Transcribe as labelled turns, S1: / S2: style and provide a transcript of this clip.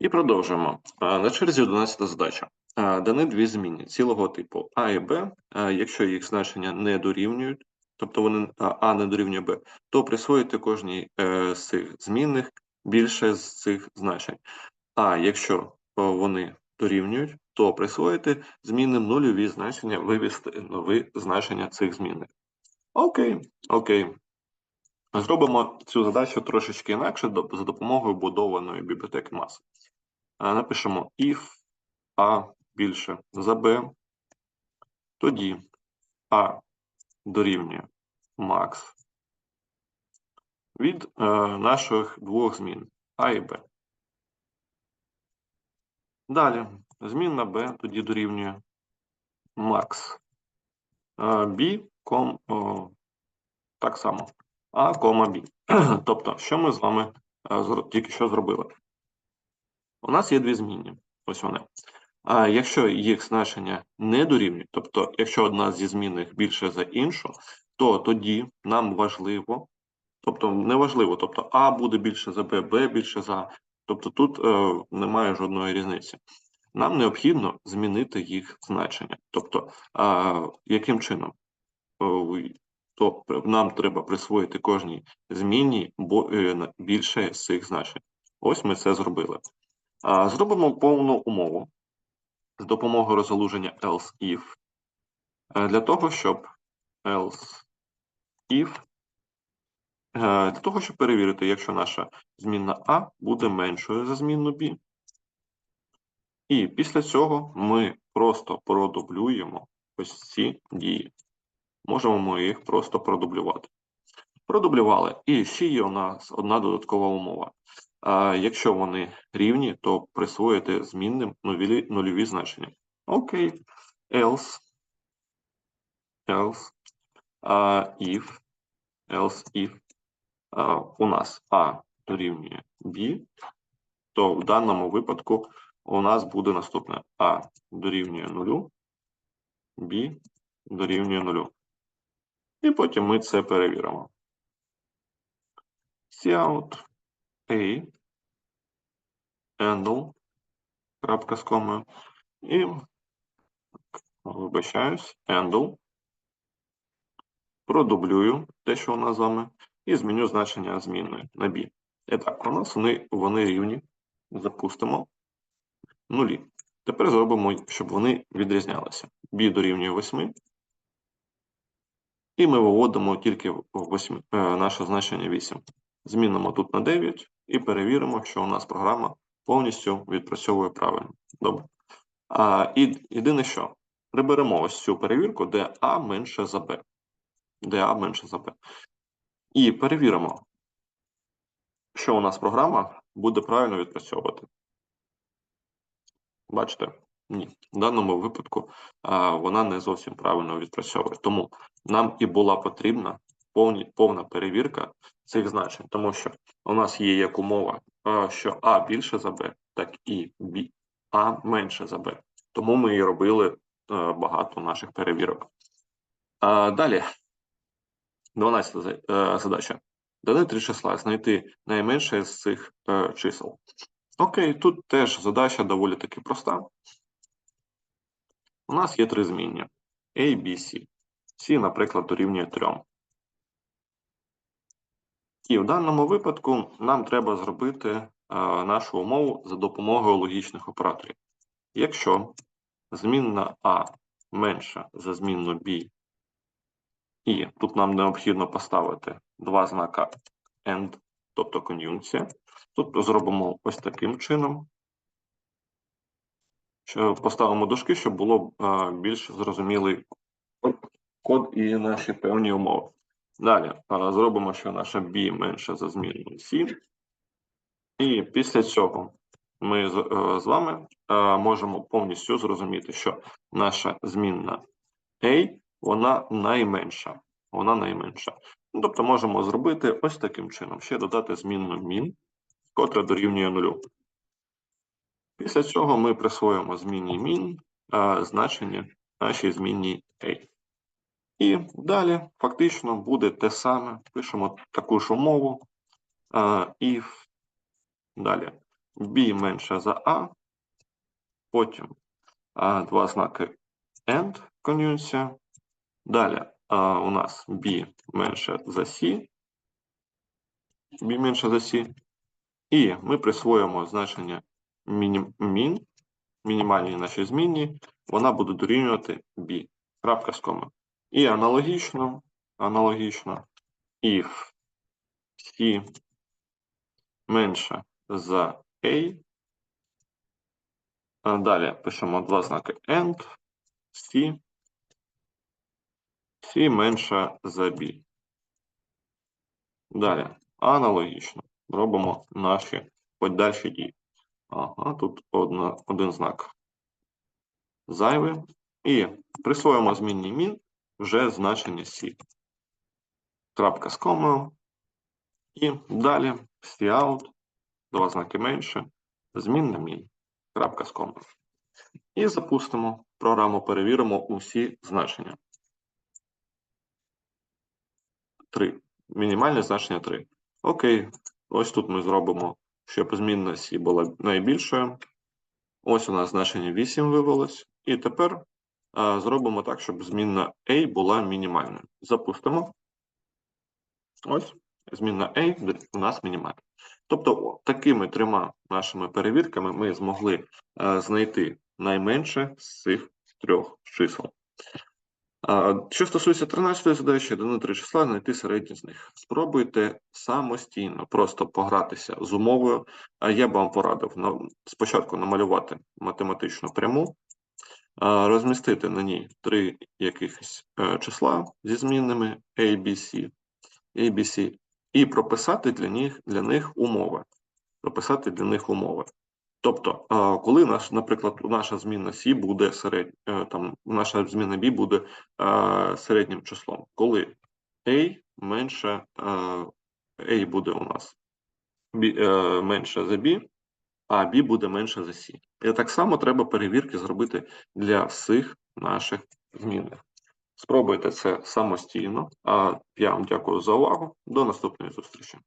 S1: І продовжуємо. На черзі 11 задача. А, Дані дві змінні цілого типу А і Б. Якщо їх значення не дорівнюють, тобто вони а, А не дорівнює Б, то присвоїти кожній е, з цих змінних більше з цих значень. А якщо вони дорівнюють, то присвоїти змінним нульові значення, вивести нові значення цих змінних. Окей, окей. Зробимо цю задачу трошечки інакше за допомогою будованої бібліотеки маси. А, Напишемо if А більше за Б, тоді А дорівнює max від е, наших двох змін А і Б. Далі змінна Б тоді дорівнює max е, B, ком, о, так само А, кома B. Тобто, що ми з вами е, тільки що зробили? У нас є дві змінні. Ось вони. А якщо їх значення не дорівнюють, тобто якщо одна зі змінних більше за іншу, то тоді нам важливо, тобто не важливо, тобто А буде більше за Б, Б більше за А. Тобто тут е, немає жодної різниці. Нам необхідно змінити їх значення. Тобто, а, яким чином? То нам треба присвоїти кожній змінній бо, е, більше з цих значень. Ось ми це зробили. Зробимо повну умову з допомогою розгалуження else if е, для того, щоб else if е, для того, щоб перевірити, якщо наша змінна А буде меншою за змінну B. І після цього ми просто продублюємо ось ці дії. Можемо ми їх просто продублювати. Продублювали. І ще є у нас одна додаткова умова. А якщо вони рівні, то присвоїти змінним нульові, нульові значення. Окей. Else. Else. А, if. Else if. А, у нас А дорівнює B, то в даному випадку у нас буде наступне А дорівнює нулю, B дорівнює нулю. І потім ми це перевіримо. Cout A handle крапка з комою і вибачаюсь, handle продублюю те, що у нас з вами, і зміню значення змінної на b. І так, у нас вони, вони рівні. Запустимо нулі. Тепер зробимо, щоб вони відрізнялися. b дорівнює 8. І ми виводимо тільки в 8, е, наше значення 8. Змінимо тут на 9 і перевіримо, що у нас програма повністю відпрацьовує правильно. Добре. А, і єдине що, приберемо ось цю перевірку, де А менше за Б. Де А менше за Б. І перевіримо, що у нас програма буде правильно відпрацьовувати. Бачите? Ні. В даному випадку а, вона не зовсім правильно відпрацьовує. Тому нам і була потрібна повні, повна перевірка цих значень, тому що у нас є як умова, а, що А більше за Б, так і Б, А менше за Б. Тому ми і робили е, багато наших перевірок. А, далі, 12 за- е, задача. Дане три числа, знайти найменше з цих е, чисел. Окей, тут теж задача доволі таки проста. У нас є три змінні A, B, C. C, наприклад, дорівнює 3. І в даному випадку нам треба зробити е, нашу умову за допомогою логічних операторів. Якщо змінна А менша за змінну B, і тут нам необхідно поставити два знака AND, тобто кон'юнкція, тут зробимо ось таким чином. Що поставимо дужки, щоб було е, більш зрозумілий код і наші певні умови. Далі е, зробимо, що наша B менше за змінну C. І після цього ми з, е, з вами е, можемо повністю зрозуміти, що наша змінна A, вона найменша. Вона найменша. Ну, тобто можемо зробити ось таким чином. Ще додати змінну min, котра дорівнює нулю. Після цього ми присвоїмо змінній е, значення нашій змінній A. І далі фактично буде те саме. Пишемо таку ж умову. if. Далі B менше за А, потім два знаки AND кон'юнкція. Далі у нас B менше за C, B менше за C. І ми присвоїмо значення мінім, min, мінімальній нашій змінні, вона буде дорівнювати B. Крапка з комою. І аналогічно, аналогічно, if C менше за A, далі пишемо два знаки AND, C, C менше за B. Далі, аналогічно, робимо наші подальші дії. Ага, тут одна, один знак зайвий. І присвоїмо змінній мін вже значення C. Крапка з комою. І далі cout, два знаки менше, змінна мін. Крапка з комою. І запустимо програму, перевіримо усі значення. 3. Мінімальне значення 3. Окей, ось тут ми зробимо, щоб змінна C була найбільшою. Ось у нас значення 8 вивелось. І тепер а, зробимо так, щоб змінна A була мінімальною. Запустимо. Ось, змінна A у нас мінімальна. Тобто, такими трьома нашими перевірками ми змогли а, знайти найменше з цих трьох чисел. Що стосується 13-ї задачі, 1 3 числа, знайти середні з них. Спробуйте самостійно просто погратися з умовою. Я б вам порадив спочатку намалювати математичну пряму, розмістити на ній три якихось е, числа зі змінними A, B, C, і прописати для них, для них умови. Прописати для них умови. Тобто, коли наш, наприклад, наша змінна C буде серед, е, там, наша змінна B буде е, середнім числом, коли A менше е, A буде у нас B, менше за B, а B буде менше за C. І так само треба перевірки зробити для всіх наших змінних. Спробуйте це самостійно. А я вам дякую за увагу. До наступної зустрічі.